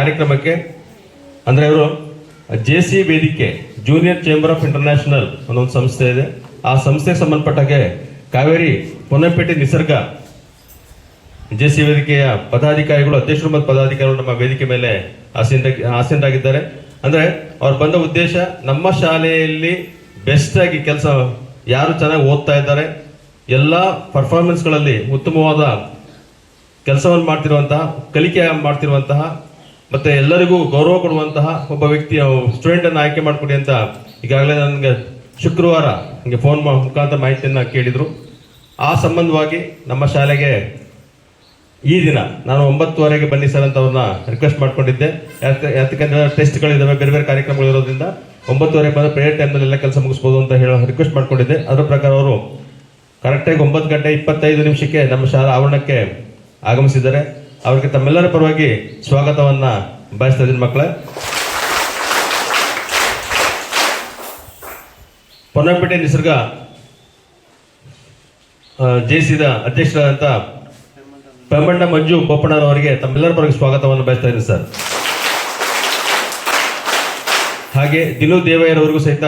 ಕಾರ್ಯಕ್ರಮಕ್ಕೆ, ಅಂದರೆ ಇವರು ಜೆ ಸಿ ವೇದಿಕೆ ಜೂನಿಯರ್ ಚೇಂಬರ್ ಆಫ್ ಇಂಟರ್ನ್ಯಾಷನಲ್ ಅನ್ನೋ ಸಂಸ್ಥೆ ಇದೆ. ಆ ಸಂಸ್ಥೆಗೆ ಸಂಬಂಧಪಟ್ಟಾಗೆ ಕಾವೇರಿ ಪೊನ್ನಪೇಟೆ ನಿಸರ್ಗ ಜೆ ಸಿ ವೇದಿಕೆಯ ಪದಾಧಿಕಾರಿಗಳು, ಅಧ್ಯಕ್ಷರು ಮತ್ತು ಪದಾಧಿಕಾರಿಗಳು ನಮ್ಮ ವೇದಿಕೆ ಮೇಲೆ ಆಸೀನ ಆಗಿದ್ದಾರೆ. ಅಂದ್ರೆ ಅವ್ರು ಬಂದ ಉದ್ದೇಶ ನಮ್ಮ ಶಾಲೆಯಲ್ಲಿ ಬೆಸ್ಟ್ ಆಗಿ ಕೆಲಸ ಯಾರು ಚೆನ್ನಾಗಿ ಓದ್ತಾ ಇದ್ದಾರೆ, ಎಲ್ಲ ಪರ್ಫಾರ್ಮೆನ್ಸ್ಗಳಲ್ಲಿ ಉತ್ತಮವಾದ ಕೆಲಸವನ್ನು ಮಾಡ್ತಿರುವಂತಹ, ಕಲಿಕೆ ಮಾಡ್ತಿರುವಂತಹ ಮತ್ತೆ ಎಲ್ಲರಿಗೂ ಗೌರವ ಕೊಡುವಂತಹ ಒಬ್ಬ ವ್ಯಕ್ತಿ ಸ್ಟೂಡೆಂಟ್ ಅನ್ನು ಆಯ್ಕೆ ಮಾಡಿಕೊಡಿ ಅಂತ ಈಗಾಗಲೇ ನನಗೆ ಶುಕ್ರವಾರ ನನಗೆ ಫೋನ್ ಮುಖಾಂತರ ಮಾಹಿತಿಯನ್ನ ಕೇಳಿದ್ರು. ಆ ಸಂಬಂಧವಾಗಿ ನಮ್ಮ ಶಾಲೆಗೆ ಈ ದಿನ ನಾನು ಒಂಬತ್ತುವರೆಗೆ ಬನ್ನಿ ಸರ್ ಅಂತ ಅವ್ರನ್ನ ರಿಕ್ವೆಸ್ಟ್ ಮಾಡ್ಕೊಂಡಿದ್ದೆ. ಯಾಕೆ- ಯಾಕಂದ್ರೆ ಟೆಸ್ಟ್ಗಳಿದ್ದಾವೆ ಬೇರೆ ಬೇರೆ ಕಾರ್ಯಕ್ರಮಗಳು ಇರೋದ್ರಿಂದ ಒಂಬತ್ತುವರೆಗೆ ಬಂದ ಪ್ರೇಯರ್ ಟೈಮ್ನಲ್ಲಿ ಎಲ್ಲ ಕೆಲಸ ಮುಗಿಸ್ಬೋದು ಅಂತ ಹೇಳೋ ರಿಕ್ವೆಸ್ಟ್ ಮಾಡ್ಕೊಂಡಿದ್ದೆ. ಅದರ ಪ್ರಕಾರ ಅವರು ಕರೆಕ್ಟಾಗಿ ಒಂಬತ್ತು ಗಂಟೆ ಇಪ್ಪತ್ತೈದು ನಿಮಿಷಕ್ಕೆ ನಮ್ಮ ಶಾಲಾ ಆವರಣಕ್ಕೆ ಆಗಮಿಸಿದ್ದಾರೆ. ಅವರಿಗೆ ತಮ್ಮೆಲ್ಲರ ಪರವಾಗಿ ಸ್ವಾಗತವನ್ನ ಬಯಸ್ತಾ ಇದ್ದೀನಿ ಮಕ್ಕಳ. ಪೊನ್ನಪೇಟೆ ನಿಸರ್ಗ ಜೆಸಿದ ಅಧ್ಯಕ್ಷರಾದಂಥ ಪೆಮ್ಮಣ್ಣ ಮಂಜು ಬೊಪ್ಪಣ್ಣನವರಿಗೆ ತಮ್ಮೆಲ್ಲರ ಪರವಾಗಿ ಸ್ವಾಗತವನ್ನು ಬಯಸ್ತಾ ಇದ್ದೀನಿ ಸರ್. ಹಾಗೆ ದಿನು ದೇವಯ್ಯರವರಿಗೂ ಸಹಿತ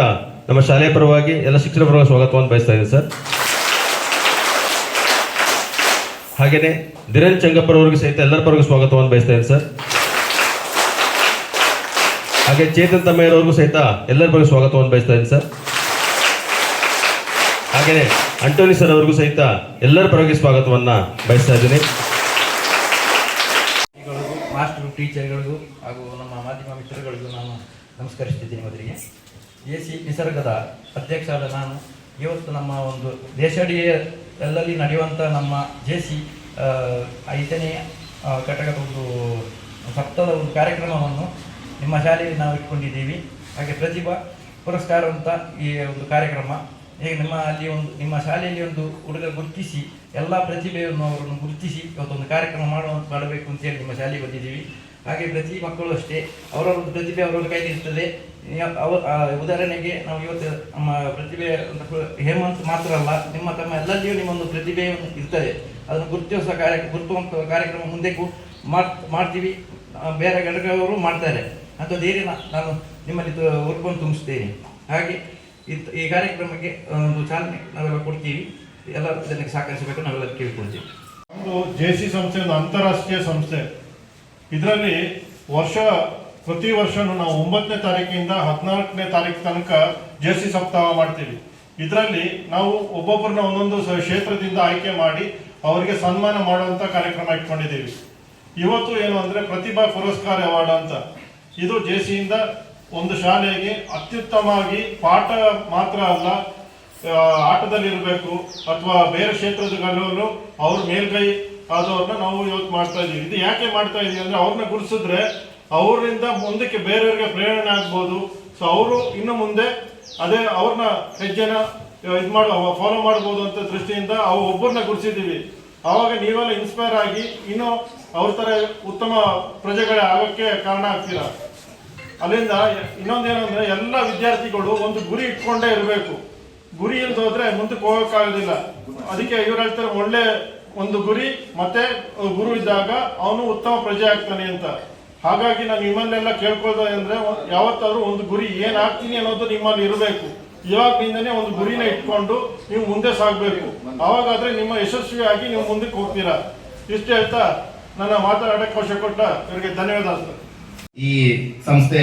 ನಮ್ಮ ಶಾಲೆಯ ಪರವಾಗಿ ಎಲ್ಲ ಶಿಕ್ಷಣ ಪರವಾಗಿ ಸ್ವಾಗತವನ್ನು ಬಯಸ್ತಾ ಇದ್ದೀನಿ ಸರ್. ಹಾಗೇನೆ ಧಿರನ್ ಚಂಗಪ್ಪರವರಿಗೂ ಸಹಿತ ಎಲ್ಲರ ಪರವಾಗಿ ಸ್ವಾಗತವನ್ನು ಬಯಸ್ತೇನೆ ಸರ್. ಹಾಗೆ ಚೇತನ್ ತಮ್ಮಯ್ಯರವರಿಗೂ ಸಹಿತ ಎಲ್ಲರ ಸ್ವಾಗತವನ್ನು ಬಯಸ್ತಾ ಇದ್ದೀನಿ, ಸರ್. ಹಾಗೆಯೇ ಅಂಟೋನಿ ಸರ್ ಅವ್ರಿಗೂ ಸಹಿತ ಎಲ್ಲರ ಪರವಾಗಿ ಸ್ವಾಗತವನ್ನು ಬಯಸ್ತಾ ಇದ್ದೀನಿ. ಮಾಸ್ಟರ್, ಟೀಚರ್ಗಳಿಗೂ ಹಾಗೂ ನಮ್ಮ ಮಾಧ್ಯಮ ಮಿತ್ರಗಳಿಗೂ ನಾನು ನಮಸ್ಕರಿಸ್ತಿದ್ದೀನಿ ಮೊದಲಿಗೆ. ಎ ಸಿ ನಿಸರ್ಗದ ಅಧ್ಯಕ್ಷರಾದ ನಾನು. ಇವತ್ತು ನಮ್ಮ ಒಂದು ದೇಶಾಡಿಯಲ್ಲಿ ನಡೆಯುವಂಥ ನಮ್ಮ ಜೆ ಸಿ ಐದನೇ ಘಟಕದ ಒಂದು ಸಪ್ತದ ಒಂದು ಕಾರ್ಯಕ್ರಮವನ್ನು ನಿಮ್ಮ ಶಾಲೆಯಲ್ಲಿ ನಾವು ಇಟ್ಕೊಂಡಿದ್ದೀವಿ. ಹಾಗೆ ಪ್ರತಿಭಾ ಪುರಸ್ಕಾರ ಅಂತ ಈ ಒಂದು ಕಾರ್ಯಕ್ರಮ. ಹೇಗೆ ನಿಮ್ಮ ಅಲ್ಲಿ ಒಂದು, ನಿಮ್ಮ ಶಾಲೆಯಲ್ಲಿ ಒಂದು ಹುಡುಗ ಗುರುತಿಸಿ ಎಲ್ಲ ಪ್ರತಿಭೆಯನ್ನು ಅವರನ್ನು ಗುರುತಿಸಿ ಇವತ್ತೊಂದು ಕಾರ್ಯಕ್ರಮ ಮಾಡುವ ಮಾಡಬೇಕು ಅಂತೇಳಿ ನಿಮ್ಮ ಶಾಲೆಗೆ ಬಂದಿದ್ದೀವಿ. ಹಾಗೆ ಪ್ರತಿ ಮಕ್ಕಳು ಅಷ್ಟೇ, ಅವರವರ ಪ್ರತಿಭೆ ಅವರವ್ರ ಕೈಲಿರ್ತದೆ ಅವ ಉದಾಹರಣೆಗೆ ನಾವು ಇವತ್ತು ನಮ್ಮ ಪ್ರತಿಭೆ ಅಂತ ಹೇಮಂತ್ ಮಾತ್ರ ಅಲ್ಲ, ನಿಮ್ಮ ತಮ್ಮ ಎಲ್ಲರಿಗೂ ನಿಮ್ಮೊಂದು ಪ್ರತಿಭೆ ಇರ್ತದೆ. ಅದನ್ನು ಗುರುತಿಸುವ ಕಾರ್ಯ ಗುರುತುವಂಥ ಕಾರ್ಯಕ್ರಮ ಮಾಡ್- ಮಾಡ್ತೀವಿ. ಬೇರೆ ಘಟಕವರು ಮಾಡ್ತಾರೆ. ಅಂತ ಧೈರ್ಯ ನಾನು ನಿಮ್ಮಲ್ಲಿ ಉರ್ಕೊಂಡು ತುಂಬಿಸ್ತೇನೆ ಹಾಗೆ ಈ ಕಾರ್ಯಕ್ರಮಕ್ಕೆ ಒಂದು ಚಾಲನೆ ನಾವೆಲ್ಲ ಕೊಡ್ತೀವಿ. ಎಲ್ಲ ಜನಕ್ಕೆ ಸಹಕರಿಸಬೇಕು ನಾವೆಲ್ಲ ಕೇಳ್ಕೊಳ್ತೀವಿ. ಒಂದು ಜೆ ಸಿ ಸಂಸ್ಥೆ, ಒಂದು ಅಂತಾರಾಷ್ಟ್ರೀಯ ಸಂಸ್ಥೆ. ಇದರಲ್ಲಿ ವರ್ಷ, ಪ್ರತಿ ವರ್ಷನೂ ನಾವು ಒಂಬತ್ತನೇ ತಾರೀಕಿಂದ ಹದಿನಾಲ್ಕನೇ ತಾರೀಕು ತನಕ ಜೆ ಸಿ ಸಪ್ತಾಹ ಮಾಡ್ತೀವಿ. ಇದರಲ್ಲಿ ನಾವು ಒಬ್ಬೊಬ್ಬರನ್ನ ಒಂದೊಂದು ಕ್ಷೇತ್ರದಿಂದ ಆಯ್ಕೆ ಮಾಡಿ ಅವರಿಗೆ ಸನ್ಮಾನ ಮಾಡುವಂಥ ಕಾರ್ಯಕ್ರಮ ಇಟ್ಕೊಂಡಿದ್ದೀವಿ. ಇವತ್ತು ಏನು ಅಂದ್ರೆ ಪ್ರತಿಭಾ ಪುರಸ್ಕಾರ ಅವಾರ್ಡ್ ಅಂತ. ಇದು ಜೆ ಸಿಯಿಂದ ಒಂದು ಶಾಲೆಗೆ ಅತ್ಯುತ್ತಮವಾಗಿ ಪಾಠ ಮಾತ್ರ ಅಲ್ಲ ಆಟದಲ್ಲಿರಬೇಕು ಅಥವಾ ಬೇರೆ ಕ್ಷೇತ್ರದಲ್ಲೂ ಅವ್ರ ಮೇಲ್ಗೈ ಆದವ್ರನ್ನ ನಾವು ಇವತ್ತು ಮಾಡ್ತಾ ಇದ್ದೀವಿ. ಇದು ಯಾಕೆ ಮಾಡ್ತಾ ಇದೀವಿ ಅಂದ್ರೆ ಅವ್ರನ್ನ ಗುರುಸಿದ್ರೆ ಅವರಿಂದ ಮುಂದಕ್ಕೆ ಬೇರೆಯವ್ರಿಗೆ ಪ್ರೇರಣೆ ಆಗ್ಬೋದು. ಸೊ ಅವರು ಇನ್ನು ಮುಂದೆ ಅದೇ ಅವ್ರನ್ನ ಹೆಜ್ಜೆನ ಇದು ಮಾಡೋ ಫಾಲೋ ಮಾಡ್ಬೋದು ಅಂತ ದೃಷ್ಟಿಯಿಂದ ಅವು ಒಬ್ಬರನ್ನ ಗುರುಸಿದ್ದೀವಿ ಅವಾಗ ನೀವೆಲ್ಲ ಇನ್ಸ್ಪೈರ್ ಆಗಿ ಇನ್ನು ಅವ್ರ ತರ ಉತ್ತಮ ಪ್ರಜೆಗಳೇ ಆಗೋಕ್ಕೆ ಕಾರಣ ಆಗ್ತೀರಾ? ಅಲ್ಲಿಂದ ಇನ್ನೊಂದೇನಂದ್ರೆ ಎಲ್ಲ ವಿದ್ಯಾರ್ಥಿಗಳು ಒಂದು ಗುರಿ ಇಟ್ಕೊಂಡೇ ಇರಬೇಕು. ಗುರಿ ಇಲ್ದ ಹೋದ್ರೆ ಮುಂದಕ್ಕೆ ಹೋಗೋಕ್ಕಾಗೋದಿಲ್ಲ. ಅದಕ್ಕೆ ಇವ್ರು ಹೇಳ್ತಾರೆ, ಒಳ್ಳೆ ಒಂದು ಗುರಿ, ಮತ್ತೆ ಗುರು ಇದ್ದಾಗ ಅವನು ಉತ್ತಮ ಪ್ರಜೆ ಆಗ್ತಾನೆ ಅಂತ. ಹಾಗಾಗಿ ನಾನು ನಿಮ್ಮನ್ನೆಲ್ಲ ಕೇಳ್ಕೊಳ್ದೆ ಅಂದ್ರೆ ಯಾವತ್ತಾದ್ರೂ ಒಂದು ಗುರಿ ಏನ್ ಆಗ್ತೀನಿ ಅನ್ನೋದು ನಿಮ್ಮಲ್ಲಿ ಇರಬೇಕು. ಇವಾಗಿಂದನೇ ಒಂದು ಗುರಿನ ಇಟ್ಕೊಂಡು ನೀವು ಮುಂದೆ ಸಾಗಬೇಕು. ಅವಾಗಾದ್ರೆ ನಿಮ್ಮ ಯಶಸ್ವಿಯಾಗಿ ನೀವು ಮುಂದಕ್ಕೆ ಹೋಗ್ತೀರಾ. ಇಷ್ಟು ಹೇಳ್ತಾ ನನ್ನ ಮಾತಾಡಕ್ಕೆ ಅವಶ್ಯ ಕೊಟ್ಟ ಇವರಿಗೆ ಧನ್ಯವಾದ ಈ ಸಂಸ್ಥೆ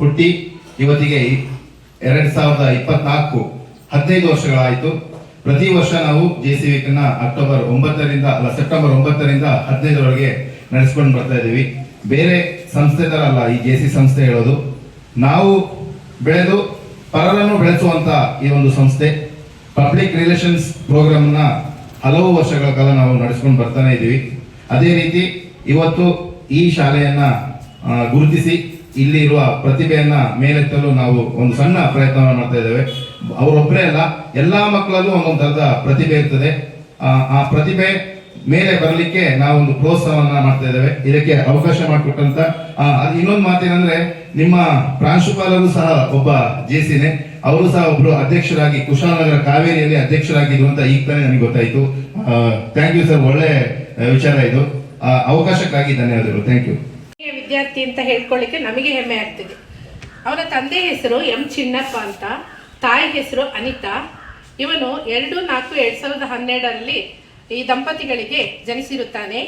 ಹುಟ್ಟಿ ಇವತ್ತಿಗೆ ಎರಡ್ ಸಾವಿರದ ಇಪ್ಪತ್ನಾಲ್ಕು ಹದಿನೈದು ವರ್ಷಗಳಾಯಿತು. ಪ್ರತಿ ವರ್ಷ ನಾವು ಜೆ ಸಿ ವಿಕ್ನ ಅಕ್ಟೋಬರ್ ಒಂಬತ್ತರಿಂದ ಅಲ್ಲ, ಸೆಪ್ಟೆಂಬರ್ ಒಂಬತ್ತರಿಂದ ಹದಿನೈದರವರೆಗೆ ನಡೆಸ್ಕೊಂಡು ಬರ್ತಾ ಇದ್ದೀವಿ. ಬೇರೆ ಸಂಸ್ಥೆ ಥರ ಅಲ್ಲ ಈ ಜೆ ಸಿ ಸಂಸ್ಥೆ ಹೇಳೋದು. ನಾವು ಬೆಳೆದು ಪರರನ್ನು ಬೆಳೆಸುವಂಥ ಈ ಒಂದು ಸಂಸ್ಥೆ ಪಬ್ಲಿಕ್ ರಿಲೇಷನ್ಸ್ ಪ್ರೋಗ್ರಾಮ್ನ ಹಲವು ವರ್ಷಗಳ ಕಾಲ ನಾವು ನಡೆಸ್ಕೊಂಡು ಬರ್ತಾನೆ ಇದ್ದೀವಿ. ಅದೇ ರೀತಿ ಇವತ್ತು ಈ ಶಾಲೆಯನ್ನ ಗುರುತಿಸಿ ಇಲ್ಲಿ ಇರುವ ಪ್ರತಿಭೆಯನ್ನ ಮೇಲೆತ್ತಲು ನಾವು ಒಂದು ಸಣ್ಣ ಪ್ರಯತ್ನವನ್ನು ಮಾಡ್ತಾ ಇದ್ದೇವೆ. ಅವರೊಬ್ಬರೇ ಅಲ್ಲ, ಎಲ್ಲಾ ಮಕ್ಕಳಲ್ಲೂ ಒಂದೊಂದು ಥರದ ಪ್ರತಿಭೆ ಇರ್ತದೆ. ಆ ಪ್ರತಿಭೆ ಮೇಲೆ ಬರಲಿಕ್ಕೆ ನಾವೊಂದು ಪ್ರೋತ್ಸಾಹವನ್ನ ಮಾಡ್ತಾ ಇದ್ದೇವೆ. ಇದಕ್ಕೆ ಅವಕಾಶ ಮಾಡಿಕೊಟ್ಟಂತ ಇನ್ನೊಂದು ಮಾತೇನಂದ್ರೆ, ನಿಮ್ಮ ಪ್ರಾಂಶುಪಾಲರು ಸಹ ಒಬ್ಬ ಜೆಸಿನೇ ಅವರು ಸಹ ಒಬ್ರು ಅಧ್ಯಕ್ಷರಾಗಿ, ಕುಶಾಲನಗರ ಕಾವೇರಿಯಲ್ಲಿ ಅಧ್ಯಕ್ಷರಾಗಿರುವಂತ ಈಗ ತಾನೇ ನನಗೆ ಗೊತ್ತಾಯ್ತು. ಥ್ಯಾಂಕ್ ಯು ಸರ್ ಒಳ್ಳೆ ವಿಚಾರ ಇದು. ಅವಕಾಶಕ್ಕಾಗಿ ಧನ್ಯವಾದಗಳು. ಥ್ಯಾಂಕ್ ಯು ವಿದ್ಯಾರ್ಥಿ ಅಂತ ಹೇಳ್ಕೊಳ್ಳಿಕ್ಕೆ ನಮಗೆ ಹೆಮ್ಮೆ ಆಗ್ತಿದೆ. ಅವರ ತಂದೆ ಹೆಸರು ಎಂ ಚಿನ್ನಪ್ಪ ಅಂತ, ತಾಯಿ ಹೆಸರು ಅನಿತಾ. ಇವನು ಎರಡು ನಾಲ್ಕು ಎರಡು ಸಾವಿರದ ಹನ್ನೆರಡರಲ್ಲಿ ಈ ದಂಪತಿಗಳಿಗೆ ಜನಿಸಿರುತ್ತಾನೆ.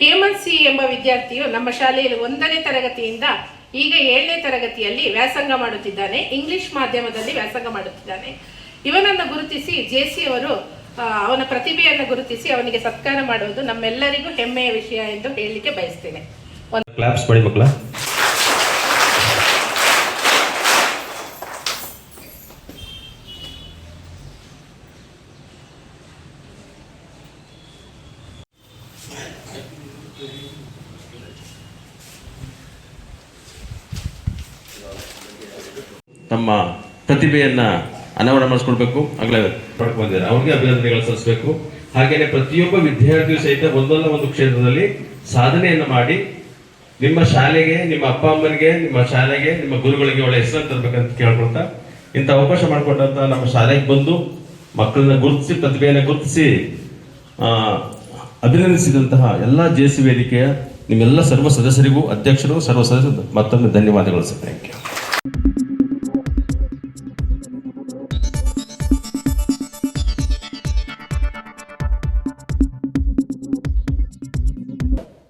ಹೇಮಂತ್ ಸಿ ಎಂಬ ವಿದ್ಯಾರ್ಥಿಯು ನಮ್ಮ ಶಾಲೆಯಲ್ಲಿ ಒಂದನೇ ತರಗತಿಯಿಂದ ಈಗ ಏಳನೇ ತರಗತಿಯಲ್ಲಿ ವ್ಯಾಸಂಗ ಮಾಡುತ್ತಿದ್ದಾನೆ. ಇಂಗ್ಲಿಷ್ ಮಾಧ್ಯಮದಲ್ಲಿ ವ್ಯಾಸಂಗ ಮಾಡುತ್ತಿದ್ದಾನೆ. ಇವನನ್ನು ಗುರುತಿಸಿ ಜೆ ಸಿ ಅವರು ಅವನ ಪ್ರತಿಭೆಯನ್ನು ಗುರುತಿಸಿ ಅವನಿಗೆ ಸತ್ಕಾರ ಮಾಡುವುದು ನಮ್ಮೆಲ್ಲರಿಗೂ ಹೆಮ್ಮೆಯ ವಿಷಯ ಎಂದು ಹೇಳಲಿಕ್ಕೆ ಬಯಸ್ತೇನೆ. ತಮ್ಮ ಪ್ರತಿಭೆಯನ್ನ ಅನಾವರಣ ಮಾಡಿಸ್ಕೊಳ್ಬೇಕು. ಆಗಲೇ ಪಡ್ಕೊಂಡಿದ್ದಾರೆ ಅವ್ರಿಗೆ ಅಭಿನಂದನೆಗಳು ಸಲ್ಲಿಸಬೇಕು. ಹಾಗೆಯೇ ಪ್ರತಿಯೊಬ್ಬ ವಿದ್ಯಾರ್ಥಿಯು ಸಹಿತ ಒಂದಲ್ಲ ಒಂದು ಕ್ಷೇತ್ರದಲ್ಲಿ ಸಾಧನೆಯನ್ನು ಮಾಡಿ ನಿಮ್ಮ ಶಾಲೆಗೆ, ನಿಮ್ಮ ಅಪ್ಪ ಅಮ್ಮನಿಗೆ, ನಿಮ್ಮ ಶಾಲೆಗೆ, ನಿಮ್ಮ ಗುರುಗಳಿಗೆ ಒಳ್ಳೆ ಹೆಸರನ್ನು ತರಬೇಕಂತ ಕೇಳ್ಕೊಳ್ತಾ ಇಂಥ ಅವಕಾಶ ಮಾಡಿಕೊಟ್ಟಂತ ನಮ್ಮ ಶಾಲೆಗೆ ಬಂದು ಮಕ್ಕಳನ್ನ ಗುರುತಿಸಿ, ಪ್ರತಿಭೆಯನ್ನು ಗುರುತಿಸಿ ಅಭಿನಂದಿಸಿದಂತಹ ಎಲ್ಲ ಜೆ ಸಿ ವೇದಿಕೆಯ ನಿಮ್ಮೆಲ್ಲ ಸರ್ವ ಸದಸ್ಯರಿಗೂ, ಅಧ್ಯಕ್ಷರು, ಸರ್ವ ಸದಸ್ಯರು, ಮತ್ತೊಮ್ಮೆ ಧನ್ಯವಾದಗಳು ಸರ್. Thank you